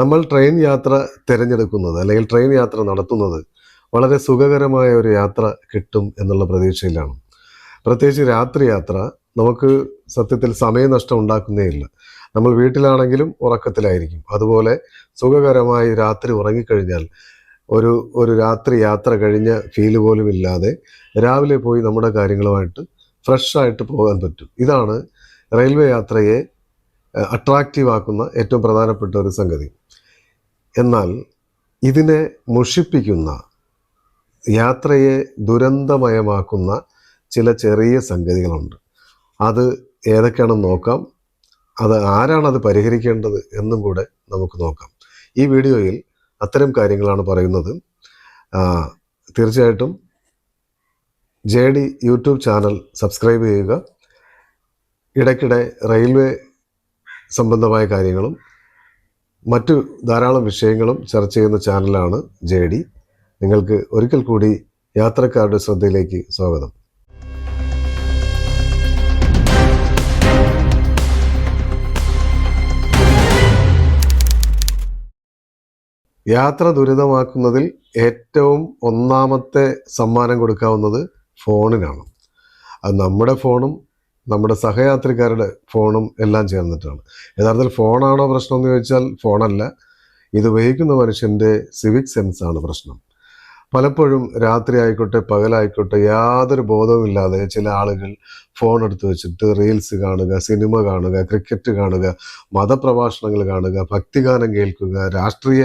നമ്മൾ ട്രെയിൻ യാത്ര തിരഞ്ഞെടുക്കുന്നത് അല്ലെങ്കിൽ ട്രെയിൻ യാത്ര നടത്തുന്നത് വളരെ സുഖകരമായ ഒരു യാത്ര കിട്ടും എന്നുള്ള പ്രതീക്ഷയിലാണ്. പ്രത്യേകിച്ച് രാത്രി യാത്ര നമുക്ക് സത്യത്തിൽ സമയനഷ്ടം ഉണ്ടാക്കുന്നേയില്ല നമ്മൾ വീട്ടിലാണെങ്കിലും ഉറക്കത്തിലായിരിക്കും. അതുപോലെ സുഖകരമായി രാത്രി ഉറങ്ങിക്കഴിഞ്ഞാൽ ഒരു ഒരു രാത്രി യാത്ര കഴിഞ്ഞ ഫീൽ പോലും ഇല്ലാതെ രാവിലെ പോയി നമ്മുടെ കാര്യങ്ങളുമായിട്ട് ഫ്രഷായിട്ട് പോകാൻ പറ്റും. ഇതാണ് റെയിൽവേ യാത്രയെ അട്രാക്റ്റീവ് ആക്കുന്ന ഏറ്റവും പ്രധാനപ്പെട്ട ഒരു സംഗതി. എന്നാൽ ഇതിനെ മുഷിപ്പിക്കുന്ന യാത്രയെ ദുരന്തമയമാക്കുന്ന ചില ചെറിയ സംഗതികളുണ്ട്. അത് ഏതൊക്കെയാണെന്ന് നോക്കാം. അത് ആരാണത് പരിഹരിക്കേണ്ടത് എന്നും കൂടെ നമുക്ക് നോക്കാം. ഈ വീഡിയോയിൽ അത്തരം കാര്യങ്ങളാണ് പറയുന്നത്. തീർച്ചയായിട്ടും J D YouTube channel subscribe ചെയ്യുക. ഇടയ്ക്കിടെ റെയിൽവേ സംബന്ധമായ കാര്യങ്ങളും മറ്റു ധാരാളം വിഷയങ്ങളും ചർച്ച ചെയ്യുന്ന ചാനലാണ് ജെ ഡി. നിങ്ങൾക്ക് ഒരിക്കൽ കൂടി യാത്രക്കാരുടെ ശ്രദ്ധയിലേക്ക് സ്വാഗതം. യാത്ര ദുരിതമാക്കുന്നതിൽ ഏറ്റവും ഒന്നാമത്തെ സമ്മാനം കൊടുക്കാവുന്നത് ഫോണിനാണ്. അത് നമ്മുടെ ഫോണും നമ്മുടെ സഹയാത്രിക്കാരുടെ ഫോണും എല്ലാം ചേർന്നിട്ടാണ്. യഥാർത്ഥത്തിൽ ഫോണാണോ പ്രശ്നം എന്ന് ചോദിച്ചാൽ ഫോണല്ല. ഇത് ഉപയോഗിക്കുന്ന മനുഷ്യന്റെ സിവിക് സെൻസ് ആണ് പ്രശ്നം. പലപ്പോഴും രാത്രി ആയിക്കോട്ടെ പകലായിക്കോട്ടെ യാതൊരു ബോധവുമില്ലാതെ ചില ആളുകൾ ഫോൺ എടുത്തു വെച്ചിട്ട് റീൽസ് കാണുക സിനിമ കാണുക ക്രിക്കറ്റ് കാണുക മതപ്രഭാഷണങ്ങൾ കാണുക ഭക്തിഗാനം കേൾക്കുക രാഷ്ട്രീയ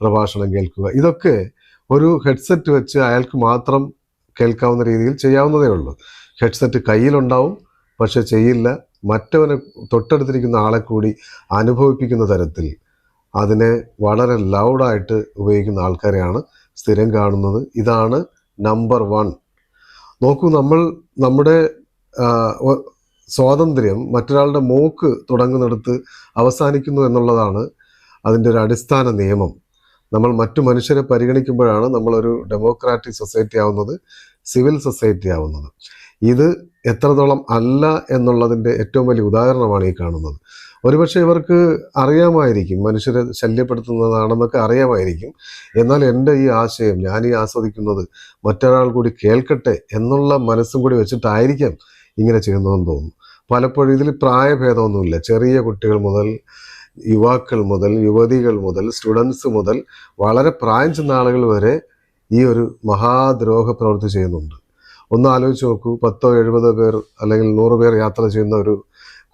പ്രഭാഷണം കേൾക്കുക. ഇതൊക്കെ ഒരു ഹെഡ്സെറ്റ് വെച്ച് അയാൾക്ക് മാത്രം കേൾക്കാവുന്ന രീതിയിൽ ചെയ്യാവുന്നതേ ഉള്ളൂ. ഹെഡ്സെറ്റ് കയ്യിലുണ്ടാവും പക്ഷെ ചെയ്യില്ല. മറ്റവനെ തൊട്ടടുത്തിരിക്കുന്ന ആളെ കൂടി അനുഭവിപ്പിക്കുന്ന തരത്തിൽ അതിനെ വളരെ ലൗഡായിട്ട് ഉപയോഗിക്കുന്ന ആൾക്കാരെയാണ് സ്ഥിരം കാണുന്നത്. ഇതാണ് നമ്പർ വൺ നോക്കൂ നമ്മൾ നമ്മുടെ സ്വാതന്ത്ര്യം മറ്റൊരാളുടെ മൂക്ക് തുടങ്ങുന്നിടത്ത് അവസാനിക്കുന്നു എന്നുള്ളതാണ് അതിന്റെ ഒരു അടിസ്ഥാന നിയമം. നമ്മൾ മറ്റു മനുഷ്യരെ പരിഗണിക്കുമ്പോഴാണ് നമ്മളൊരു ഡെമോക്രാറ്റിക് സൊസൈറ്റി ആവുന്നത് സിവിൽ സൊസൈറ്റി ആവുന്നത്. ഇത് എത്രത്തോളം അല്ല എന്നുള്ളതിന്റെ ഏറ്റവും വലിയ ഉദാഹരണമാണ് ഈ കാണുന്നത്. ഒരുപക്ഷെ ഇവർക്ക് അറിയാമായിരിക്കും മനുഷ്യരെ ശല്യപ്പെടുത്തുന്നതാണെന്നൊക്കെ അറിയാമായിരിക്കും. എന്നാൽ എന്റെ ഈ ആശയം ഞാൻ ഈ ആസ്വദിക്കുന്നത് മറ്റൊരാൾ കൂടി കേൾക്കട്ടെ എന്നുള്ള മനസ്സും കൂടി വെച്ചിട്ടായിരിക്കാം ഇങ്ങനെ ചെയ്യുന്നതെന്ന് തോന്നുന്നു. പലപ്പോഴും ഇതിൽ പ്രായഭേദമൊന്നുമില്ല. ചെറിയ കുട്ടികൾ മുതൽ യുവാക്കൾ മുതൽ യുവതികൾ മുതൽ സ്റ്റുഡൻസ് മുതൽ വളരെ പ്രായം ചെന്ന ആളുകൾ വരെ ഈ ഒരു മഹാദ്രോഹ പ്രവൃത്തി ചെയ്യുന്നുണ്ട്. ഒന്ന് ആലോചിച്ച് നോക്കൂ. പത്തോ എഴുപതോ പേർ അല്ലെങ്കിൽ നൂറ് പേർ യാത്ര ചെയ്യുന്ന ഒരു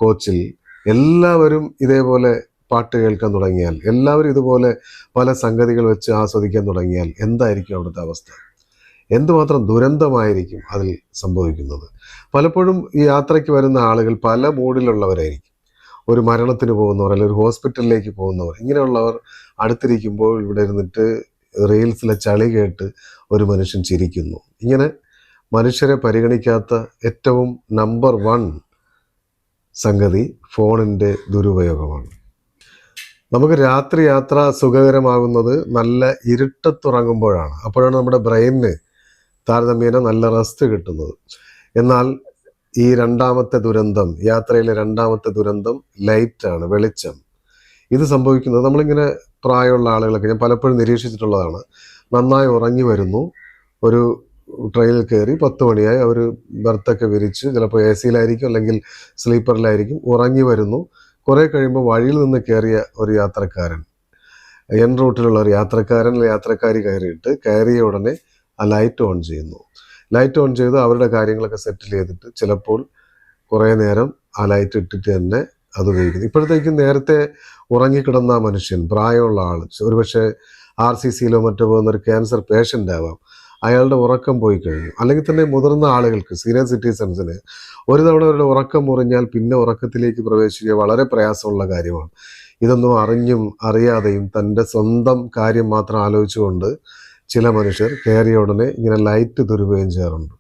കോച്ചിൽ എല്ലാവരും ഇതേപോലെ പാട്ട് കേൾക്കാൻ തുടങ്ങിയാൽ എല്ലാവരും ഇതുപോലെ പല സംഗതികൾ വെച്ച് ആസ്വദിക്കാൻ തുടങ്ങിയാൽ എന്തായിരിക്കും അവിടുത്തെ അവസ്ഥ? എന്തുമാത്രം ദുരന്തമായിരിക്കും അതിൽ സംഭവിക്കുന്നത്? പലപ്പോഴും ഈ യാത്രയ്ക്ക് വരുന്ന ആളുകൾ പല മൂഡിലുള്ളവരായിരിക്കും. ഒരു മരണത്തിന് പോകുന്നവർ അല്ലെങ്കിൽ ഒരു ഹോസ്പിറ്റലിലേക്ക് പോകുന്നവർ ഇങ്ങനെയുള്ളവർ അടുത്തിരിക്കുമ്പോൾ ഇവിടെ ഇരുന്നിട്ട് റീൽസിലെ ചളി കേട്ട് ഒരു മനുഷ്യൻ ചിരിക്കുന്നു. ഇങ്ങനെ മനുഷ്യരെ പരിഗണിക്കാത്ത ഏറ്റവും നമ്പർ വൺ സംഗതി ഫോണിന്റെ ദുരുപയോഗമാണ്. നമുക്ക് രാത്രി യാത്ര സുഖകരമാകുന്നത് നല്ല ഇരുട്ടത്തുറങ്ങുമ്പോഴാണ്. അപ്പോഴാണ് നമ്മുടെ ബ്രെയിനിന് താരതമ്യേന നല്ല റെസ്റ്റ് കിട്ടുന്നത്. എന്നാൽ ഈ രണ്ടാമത്തെ ദുരന്തം യാത്രയിലെ രണ്ടാമത്തെ ദുരന്തം ലൈറ്റാണ് വെളിച്ചം. ഇത് സംഭവിക്കുന്നത് നമ്മളിങ്ങനെ പ്രായമുള്ള ആളുകളൊക്കെ ഞാൻ പലപ്പോഴും നിരീക്ഷിച്ചിട്ടുള്ളതാണ്. നന്നായി ഉറങ്ങി വരുന്നു. ഒരു ട്രെയിനിൽ കയറി പത്ത് മണിയായി അവർ ബർത്തൊക്കെ വിരിച്ച് ചിലപ്പോൾ എ സിയിലായിരിക്കും അല്ലെങ്കിൽ സ്ലീപ്പറിലായിരിക്കും ഉറങ്ങി വരുന്നു. കുറേ കഴിയുമ്പോൾ വഴിയിൽ നിന്ന് കയറിയ ഒരു യാത്രക്കാരൻ. എൻ റൂട്ടിലുള്ള ഒരു യാത്രക്കാരൻ യാത്രക്കാരി കയറിയിട്ട് കയറിയ ഉടനെ ആ ലൈറ്റ് ഓൺ ചെയ്യുന്നു. ലൈറ്റ് ഓൺ ചെയ്ത് അവരുടെ കാര്യങ്ങളൊക്കെ സെറ്റിൽ ചെയ്തിട്ട് ചിലപ്പോൾ കുറേ നേരം ആ ലൈറ്റ് ഇട്ടിട്ട് തന്നെ അത് ഉപയോഗിക്കുന്നു. ഇപ്പോഴത്തേക്കും നേരത്തെ ഉറങ്ങിക്കിടന്ന മനുഷ്യൻ പ്രായമുള്ള ആൾ ഒരുപക്ഷെ ആർ സി സിയിലോ മറ്റോ പോകുന്ന ഒരു ക്യാൻസർ പേഷ്യന്റ് ആവാം. അയാളുടെ ഉറക്കം പോയി കഴിഞ്ഞു. അല്ലെങ്കിൽ തന്നെ മുതിർന്ന ആളുകൾക്ക് സീനിയർ സിറ്റിസൺസിന് ഒരു തവണ അവരുടെ ഉറക്കം മുറിഞ്ഞാൽ പിന്നെ ഉറക്കത്തിലേക്ക് പ്രവേശിക്കുക വളരെ പ്രയാസമുള്ള കാര്യമാണ്. ഇതൊന്നും അറിഞ്ഞും അറിയാതെയും തന്റെ സ്വന്തം കാര്യം മാത്രം ആലോചിച്ചുകൊണ്ട് ചില മനുഷ്യർ കയറിയ ഉടനെ ഇങ്ങനെ ലൈറ്റ് ദുരുപയോഗം ചെയ്യാറുണ്ട്.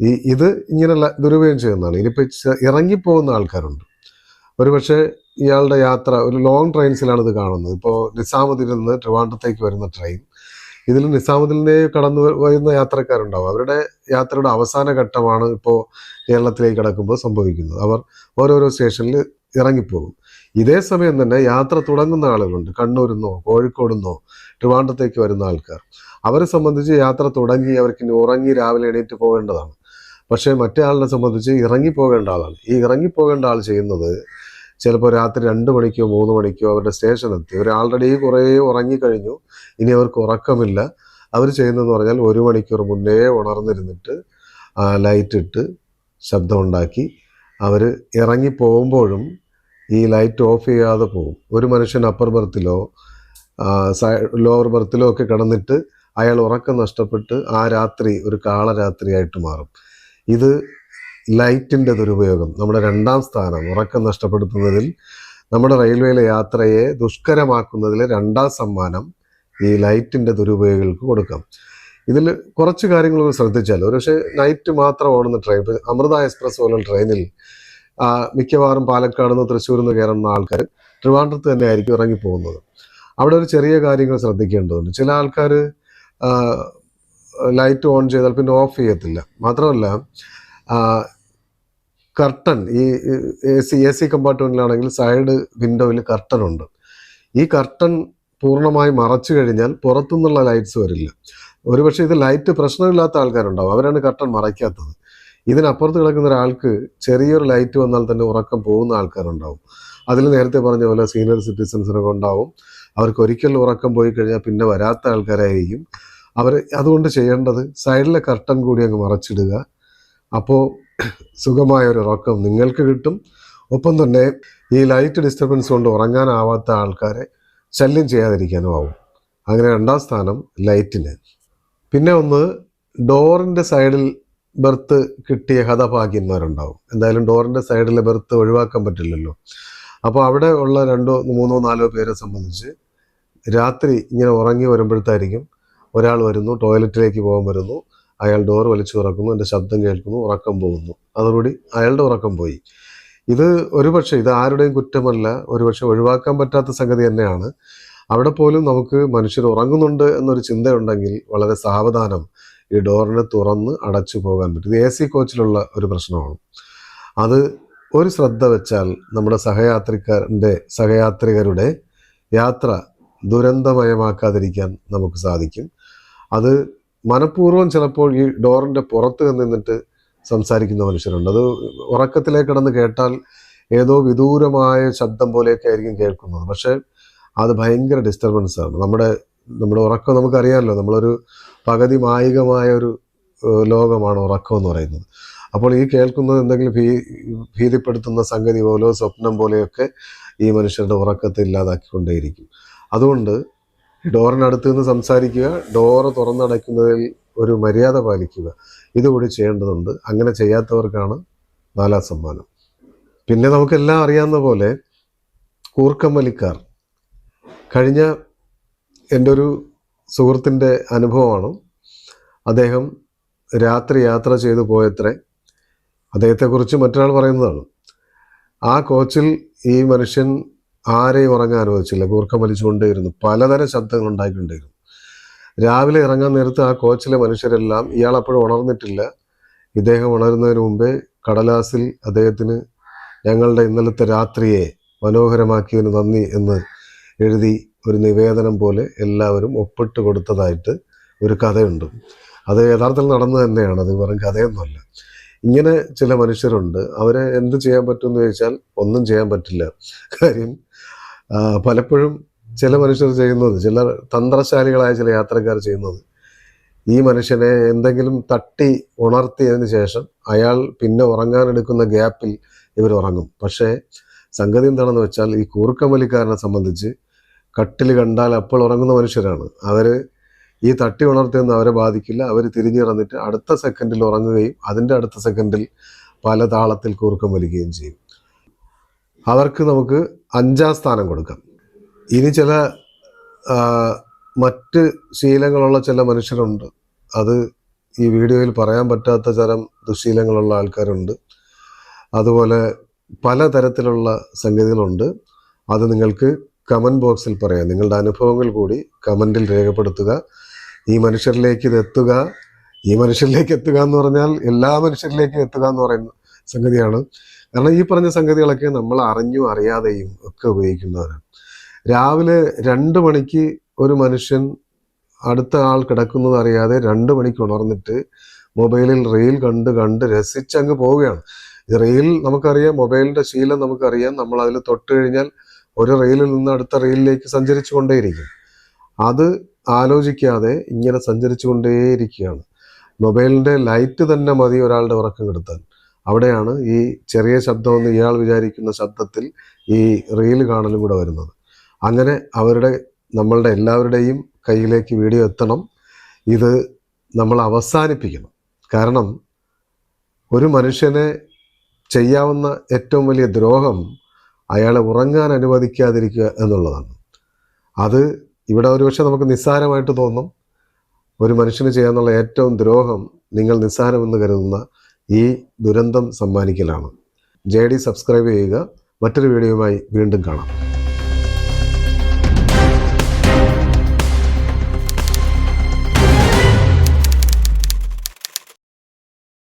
ഈ ഇത് ഇങ്ങനെ ദുരുപയോഗം ചെയ്യുന്നതാണ്. ഇനിയിപ്പോൾ ഇറങ്ങിപ്പോകുന്ന ആൾക്കാരുണ്ട്. ഒരുപക്ഷെ ഇയാളുടെ യാത്ര ഒരു ലോങ് ട്രെയിൻസിലാണ് ഇത് കാണുന്നത്. ഇപ്പോൾ നിസാമുദ്ദീനിൽ നിന്ന് വരുന്ന ട്രെയിൻ ഇതിൽ നിസാമുദ്ദീനെ കടന്നു വരുന്ന യാത്രക്കാരുണ്ടാവും. അവരുടെ യാത്രയുടെ അവസാന ഘട്ടമാണ് ഇപ്പോൾ കേരളത്തിലേക്ക് കടക്കുമ്പോൾ സംഭവിക്കുന്നത്. അവർ ഓരോരോ സ്റ്റേഷനിൽ ഇറങ്ങിപ്പോകും. ഇതേ സമയം തന്നെ യാത്ര തുടങ്ങുന്ന ആളുകളുണ്ട്. കണ്ണൂരിൽ കോഴിക്കോട് നിന്നോ ട്രിവാൻഡ്രത്തേക്ക് വരുന്ന ആൾക്കാർ. അവരെ സംബന്ധിച്ച് യാത്ര തുടങ്ങി അവർക്ക് ഇനി ഉറങ്ങി രാവിലെ എണീറ്റ് പോകേണ്ടതാണ്. പക്ഷേ മറ്റേ ആളിനെ സംബന്ധിച്ച് ഇറങ്ങി പോകേണ്ട ആളാണ്. ഈ ഇറങ്ങി പോകേണ്ട ആൾ ചെയ്യുന്നത് ചിലപ്പോൾ രാത്രി രണ്ട് മണിക്കോ മൂന്ന് മണിക്കോ അവരുടെ സ്റ്റേഷനെത്തി അവർ ആൾറെഡി കുറേ ഉറങ്ങിക്കഴിഞ്ഞു. ഇനി അവർക്ക് ഉറക്കമില്ല. അവർ ചെയ്യുന്നതെന്ന് പറഞ്ഞാൽ ഒരു മണിക്കൂർ മുന്നേ ഉണർന്നിരുന്നിട്ട് ലൈറ്റ് ഇട്ട് ശബ്ദമുണ്ടാക്കി അവർ ഇറങ്ങി പോകുമ്പോഴും ഈ ലൈറ്റ് ഓഫ് ചെയ്യാതെ പോകും. ഒരു മനുഷ്യൻ അപ്പർ ബർത്തിലോ ലോവർ ബർത്തിലോ ഒക്കെ കിടന്നിട്ട് അയാൾ ഉറക്കം നഷ്ടപ്പെട്ട് ആ രാത്രി ഒരു കാളരാത്രിയായിട്ട് മാറും. ഇത് ലൈറ്റിന്റെ ദുരുപയോഗം. നമ്മുടെ രണ്ടാം സ്ഥാനം ഉറക്കം നഷ്ടപ്പെടുത്തുന്നതിൽ നമ്മുടെ റെയിൽവേയിലെ യാത്രയെ ദുഷ്കരമാക്കുന്നതിലെ രണ്ടാം സമ്മാനം ഈ ലൈറ്റിന്റെ ദുരുപയോഗങ്ങൾക്ക് കൊടുക്കാം. ഇതിൽ കുറച്ച് കാര്യങ്ങൾ ശ്രദ്ധിച്ചാൽ ഒരു പക്ഷേ നൈറ്റ് മാത്രം ഓടുന്ന ട്രെയിൻ അമൃത എക്സ്പ്രസ് പോലുള്ള ട്രെയിനിൽ മിക്കവാറും പാലക്കാട് നിന്ന് തൃശ്ശൂരിൽ നിന്ന് കയറുന്ന ആൾക്കാർ ട്രിവാൻഡ്രത്ത് തന്നെ ആയിരിക്കും ഇറങ്ങിപ്പോകുന്നത്. അവിടെ ഒരു ചെറിയ കാര്യങ്ങൾ ശ്രദ്ധിക്കേണ്ടതുണ്ട്. ചില ആൾക്കാർ ലൈറ്റ് ഓൺ ചെയ്താൽ പിന്നെ ഓഫ് ചെയ്യത്തില്ല. മാത്രമല്ല കർട്ടൻ ഈ എ സി എ സി കമ്പാർട്ട്മെന്റിലാണെങ്കിൽ സൈഡ് വിൻഡോയിൽ കർട്ടൻ ഉണ്ട്. ഈ കർട്ടൻ പൂർണമായി മറച്ചു കഴിഞ്ഞാൽ പുറത്തുനിന്നുള്ള ലൈറ്റ്സ് വരില്ല. ഒരുപക്ഷെ ഇത് ലൈറ്റ് പ്രശ്നമില്ലാത്ത ആൾക്കാരുണ്ടാവും. അവരാണ് കർട്ടൻ മറയ്ക്കാത്തത്. ഇതിനപ്പുറത്ത് കിടക്കുന്ന ഒരാൾക്ക് ചെറിയൊരു ലൈറ്റ് വന്നാൽ തന്നെ ഉറക്കം പോകുന്ന ആൾക്കാരുണ്ടാവും. അതിൽ നേരത്തെ പറഞ്ഞ പോലെ സീനിയർ സിറ്റിസൺസിനൊക്കെ ഉണ്ടാവും. അവർക്ക് ഒരിക്കൽ ഉറക്കം പോയി കഴിഞ്ഞാൽ പിന്നെ വരാത്ത ആൾക്കാരായിരിക്കും. അവർ അതുകൊണ്ട് ചെയ്യേണ്ടത് സൈഡിലെ കർട്ടൻ കൂടി അങ്ങ് മറച്ചിടുക. അപ്പോൾ സുഖമായ ഒരു ഉറക്കം നിങ്ങൾക്ക് കിട്ടും. ഒപ്പം തന്നെ ഈ ലൈറ്റ് ഡിസ്റ്റർബൻസ് കൊണ്ട് ഉറങ്ങാനാവാത്ത ആൾക്കാരെ ശല്യം ചെയ്യാതിരിക്കാനും ആവും. അങ്ങനെ രണ്ടാം സ്ഥാനം ലൈറ്റിന് പിന്നെ ഒന്ന് ഡോറിന്റെ സൈഡിൽ ബെർത്ത് കിട്ടിയ ഹതഭാഗ്യന്മാരുണ്ടാവും. എന്തായാലും ഡോറിന്റെ സൈഡിലെ ബെർത്ത് ഒഴിവാക്കാൻ പറ്റില്ലല്ലോ. അപ്പോൾ അവിടെ ഉള്ള രണ്ടോ മൂന്നോ നാലോ പേരെ സംബന്ധിച്ച് രാത്രി ഇങ്ങനെ ഉറങ്ങി വരുമ്പോഴത്തായിരിക്കും ഒരാൾ വരുന്നു ടോയ്ലറ്റിലേക്ക് പോകാൻ വരുന്നു. അയാൾ ഡോർ വലിച്ചു തുറക്കുന്നു എന്റെ ശബ്ദം കേൾക്കുന്നു ഉറക്കം പോകുന്നു. അതോടുകൂടി അയാളുടെ ഉറക്കം പോയി. ഇത് ഒരുപക്ഷെ ഇത് ആരുടെയും കുറ്റമല്ല ഒരുപക്ഷെ ഒഴിവാക്കാൻ പറ്റാത്ത സംഗതി തന്നെയാണ്. അവിടെ പോലും നമുക്ക് മനുഷ്യർ ഉറങ്ങുന്നുണ്ട് എന്നൊരു ചിന്തയുണ്ടെങ്കിൽ വളരെ സാവധാനം ഈ ഡോറിനെ തുറന്ന് അടച്ചു പോകാൻ പറ്റും. ഇത് എ സി കോച്ചിലുള്ള ഒരു പ്രശ്നമാണ്. അത് ഒരു ശ്രദ്ധ വെച്ചാൽ നമ്മുടെ സഹയാത്രിക്കാരന്റെ സഹയാത്രികരുടെ യാത്ര ദുരന്തമയമാക്കാതിരിക്കാൻ നമുക്ക് സാധിക്കും. അത് മനഃപൂർവം ചിലപ്പോൾ ഈ ഡോറിന്റെ പുറത്ത് നിന്നിട്ട് സംസാരിക്കുന്ന മനുഷ്യരുണ്ട്. അത് ഉറക്കത്തിലേക്ക് കിടന്ന് കേട്ടാൽ ഏതോ വിദൂരമായ ശബ്ദം പോലെയൊക്കെ ആയിരിക്കും കേൾക്കുന്നത്. പക്ഷേ അത് ഭയങ്കര ഡിസ്റ്റർബൻസ് ആണ്. നമ്മുടെ നമ്മുടെ ഉറക്കം നമുക്കറിയാമല്ലോ. നമ്മളൊരു പകുതി മായികമായ ഒരു ലോകമാണ് ഉറക്കം എന്ന് പറയുന്നത്. അപ്പോൾ ഈ കേൾക്കുന്നത് എന്തെങ്കിലും ഭീ ഭീതിപ്പെടുത്തുന്ന സംഗതി പോലെയോ സ്വപ്നം പോലെയൊക്കെ ഈ മനുഷ്യരുടെ ഉറക്കത്തെ ഇല്ലാതാക്കിക്കൊണ്ടേയിരിക്കും. അതുകൊണ്ട് ഡോറിനടുത്ത് നിന്ന് സംസാരിക്കുക ഡോറ് തുറന്നടയ്ക്കുന്നതിൽ ഒരു മര്യാദ പാലിക്കുക. ഇതുകൂടി ചെയ്യേണ്ടതുണ്ട്. അങ്ങനെ ചെയ്യാത്തവർക്കാണ് നാലാം സമ്മാനം. പിന്നെ നമുക്കെല്ലാം അറിയാവുന്ന പോലെ കൂർക്കം വലിക്കാർ കഴിഞ്ഞ എന്റെ ഒരു സുഹൃത്തിന്റെ അനുഭവമാണ്. അദ്ദേഹം രാത്രി യാത്ര ചെയ്തു പോയത്രേ. അദ്ദേഹത്തെക്കുറിച്ച് മറ്റൊരാൾ പറയുന്നതാണ്. ആ കോച്ചിൽ ഈ മനുഷ്യൻ ആരെയും ഉറങ്ങാൻ അനുവദിച്ചില്ല. കൂർക്കം വലിച്ചുകൊണ്ടേയിരുന്നു. പലതരം ശബ്ദങ്ങൾ ഉണ്ടായിക്കൊണ്ടേയിരുന്നു. രാവിലെ ഇറങ്ങാൻ നേരത്ത് ആ കോച്ചിലെ മനുഷ്യരെല്ലാം ഇയാൾ അപ്പോഴും ഉണർന്നിട്ടില്ല. ഇദ്ദേഹം ഉണരുന്നതിന് മുമ്പേ കടലാസിൽ അദ്ദേഹത്തിന് ഞങ്ങളുടെ ഇന്നലത്തെ രാത്രിയെ മനോഹരമാക്കിയതിന് നന്ദി എന്ന് എഴുതി ഒരു നിവേദനം പോലെ എല്ലാവരും ഒപ്പിട്ട് കൊടുത്തതായിട്ട് ഒരു കഥയുണ്ട്. അത് യഥാർത്ഥത്തിൽ നടന്നു തന്നെയാണ്. അത് വെറും കഥയൊന്നുമല്ല. ഇങ്ങനെ ചില മനുഷ്യരുണ്ട്. അവരെ എന്ത് ചെയ്യാൻ പറ്റുമെന്ന് ചോദിച്ചാൽ ഒന്നും ചെയ്യാൻ പറ്റില്ല. കാര്യം പലപ്പോഴും ചില മനുഷ്യർ ചെയ്യുന്നത് ചില തന്ത്രശാലികളായ ചില യാത്രക്കാർ ചെയ്യുന്നത്. ഈ മനുഷ്യനെ എന്തെങ്കിലും തട്ടി ഉണർത്തിയതിന് ശേഷം അയാൾ പിന്നെ ഉറങ്ങാനെടുക്കുന്ന ഗ്യാപ്പിൽ ഇവർ ഉറങ്ങും. പക്ഷേ സംഗതി എന്താണെന്ന് വെച്ചാൽ ഈ കൂർക്കമലിക്കാരനെ സംബന്ധിച്ച് കട്ടിൽ കണ്ടാൽ അപ്പോൾ ഉറങ്ങുന്ന മനുഷ്യരാണ്. അവർ ഈ തട്ടി ഉണർത്തിയൊന്നും അവരെ ബാധിക്കില്ല. അവർ തിരിഞ്ഞിറന്നിട്ട് അടുത്ത സെക്കൻഡിൽ ഉറങ്ങുകയും അതിന്റെ അടുത്ത സെക്കൻഡിൽ പല താളത്തിൽ കൂർക്കം വലിക്കുകയും ചെയ്യും. അവർക്ക് നമുക്ക് അഞ്ചാം സ്ഥാനം കൊടുക്കാം. ഇനി ചില മറ്റ് ശീലങ്ങളുള്ള ചില മനുഷ്യരുണ്ട്. അത് ഈ വീഡിയോയിൽ പറയാൻ പറ്റാത്ത തരം ദുശീലങ്ങളുള്ള ആൾക്കാരുണ്ട്. അതുപോലെ പല തരത്തിലുള്ള സംഗതികളുണ്ട്. അത് നിങ്ങൾക്ക് കമന്റ് ബോക്സിൽ പറയാം. നിങ്ങളുടെ അനുഭവങ്ങൾ കൂടി കമന്റിൽ രേഖപ്പെടുത്തുക. ഈ മനുഷ്യരിലേക്ക് ഇത് എത്തുക. ഈ മനുഷ്യരിലേക്ക് എത്തുക എന്ന് പറഞ്ഞാൽ എല്ലാ മനുഷ്യരിലേക്കും എത്തുക എന്ന് പറയുന്ന സംഗതിയാണ്. കാരണം ഈ പറഞ്ഞ സംഗതികളൊക്കെ നമ്മൾ അറിഞ്ഞും അറിയാതെയും ഒക്കെ ഉപയോഗിക്കുന്നവരാണ് രാവിലെ രണ്ട് മണിക്ക് ഒരു മനുഷ്യൻ അടുത്ത ആൾ കിടക്കുന്നത് അറിയാതെ രണ്ട് മണിക്ക് ഉണർന്നിട്ട് മൊബൈലിൽ റീൽ കണ്ട് കണ്ട് രസിച്ചങ്ങ് പോവുകയാണ്. ഈ റീൽ നമുക്കറിയാം മൊബൈലിന്റെ ശീലം നമുക്കറിയാം. നമ്മൾ അതിൽ തൊട്ട് കഴിഞ്ഞാൽ ഒരു റീലിൽ നിന്ന് അടുത്ത റീലിലേക്ക് സഞ്ചരിച്ചു കൊണ്ടേയിരിക്കും. അത് ആലോചിക്കാതെ ഇങ്ങനെ സഞ്ചരിച്ചു കൊണ്ടേയിരിക്കുകയാണ്. മൊബൈലിന്റെ ലൈറ്റ് തന്നെ മതി ഒരാളുടെ ഉറക്കം കെടുത്താൻ. അവിടെയാണ് ഈ ചെറിയ ശബ്ദമെന്ന് ഇയാൾ വിചാരിക്കുന്ന ശബ്ദത്തിൽ ഈ റീൽ കാണലും കൂടെ വരുന്നത്. അങ്ങനെ അവരുടെ നമ്മളുടെ എല്ലാവരുടെയും കയ്യിലേക്ക് വീഡിയോ എത്തണം. ഇത് നമ്മൾ അവസാനിപ്പിക്കണം. കാരണം ഒരു മനുഷ്യനെ ചെയ്യാവുന്ന ഏറ്റവും വലിയ ദ്രോഹം അയാളെ ഉറങ്ങാൻ അനുവദിക്കാതിരിക്കുക എന്നുള്ളതാണ്. അത് ഇവിടെ ഒരുപക്ഷെ നമുക്ക് നിസ്സാരമായിട്ട് തോന്നും. ഒരു മനുഷ്യന് ചെയ്യാന്നുള്ള ഏറ്റവും ദ്രോഹം നിങ്ങൾ നിസ്സാരമെന്ന് കരുതുന്ന ഈ ദുരന്തം സമ്മാനിക്കലാണ്. ജെ ഡി സബ്സ്ക്രൈബ് ചെയ്യുക. മറ്റൊരു വീഡിയോയുമായി വീണ്ടും കാണാം.